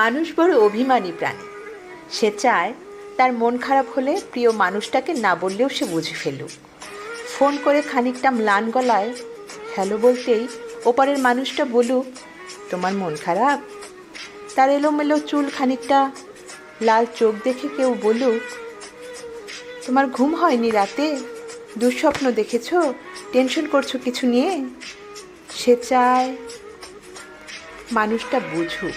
মানুষ বড় অভিমানী প্রাণী। সে চায় তার মন খারাপ হলে প্রিয় মানুষটাকে না বললেও সে বুঝে ফেলুক। ফোন করে খানিকটা ম্লান গলায়, হ্যালো বলতেই ওপারের মানুষটা বলুক, তোমার মন খারাপ? তার এলোমেলো চুল খানিকটা লাল চোখ দেখে কেউ বলুক, তোমার ঘুম হয়নি রাতে? দুঃস্বপ্ন দেখেছ? টেনশন করছ কিছু নিয়ে? সে চায় মানুষটা বুঝুক।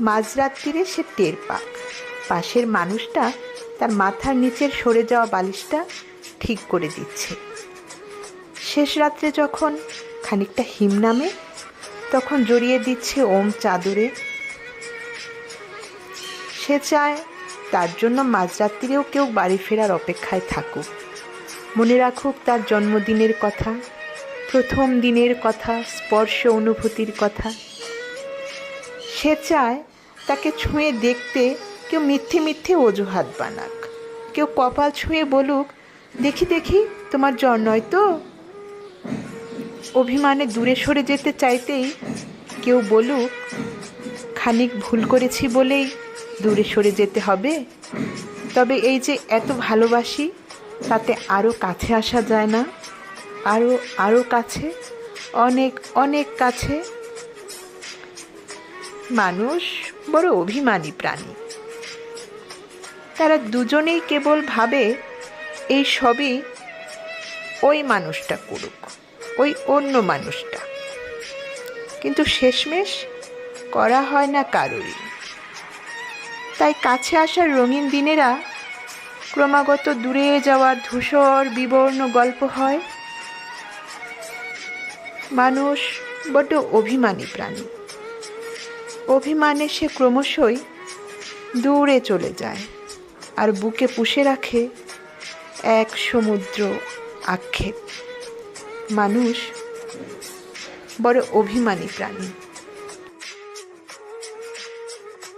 মাঝরাত্রিরে সে টের পাক। পাশের মানুষটা তার মাথার নিচের সরে যাওয়া বালিশটা ঠিক করে দিচ্ছে। শেষ রাত্রে যখন খানিকটা হিম নামে, তখন জড়িয়ে দিচ্ছে ওম চাদরে। সে চায় তার জন্য মাঝরাত্রিরেও কেউ বাড়ি ফেরার অপেক্ষায় থাকুক। মনে রাখুক তার জন্মদিনের কথা, প্রথম দিনের কথা, স্পর্শ অনুভূতির কথা। সে চায় তাকে ছুঁয়ে দেখতে কেউ মিথ্যে মিথ্যে অজুহাত বানাক। কেউ কপাল ছুঁয়ে বলুক, দেখি দেখি, তোমার জ্বর নয় তো? অভিমানে দূরে সরে যেতে চাইতেই কেউ বলুক, খানিক ভুল করেছি বলেই দূরে সরে যেতে হবে। তবে এই যে এত ভালোবাসি, তাতে আরও কাছে আসা যায় না। আরও আরও কাছে, অনেক অনেক কাছে মানুষ বড় অভিমানী প্রাণী। তারা দুজনেই কেবল ভাবে, এই সবই ওই মানুষটা করুক, ওই অন্য মানুষটা। কিন্তু শেষমেশ করা হয় না কারোরই। তাই কাছে আসার রঙিন দিনেরা ক্রমাগত দূরে যাওয়ার ধূসর, বিবর্ণ গল্প হয়। মানুষ বড্ড অভিমানী প্রাণী। অভিমানে সে ক্রমশই দূরে চলে যায় আর বুকে পুষে রাখে এক সমুদ্র আক্ষেপ। মানুষ বড় অভিমানী প্রাণী।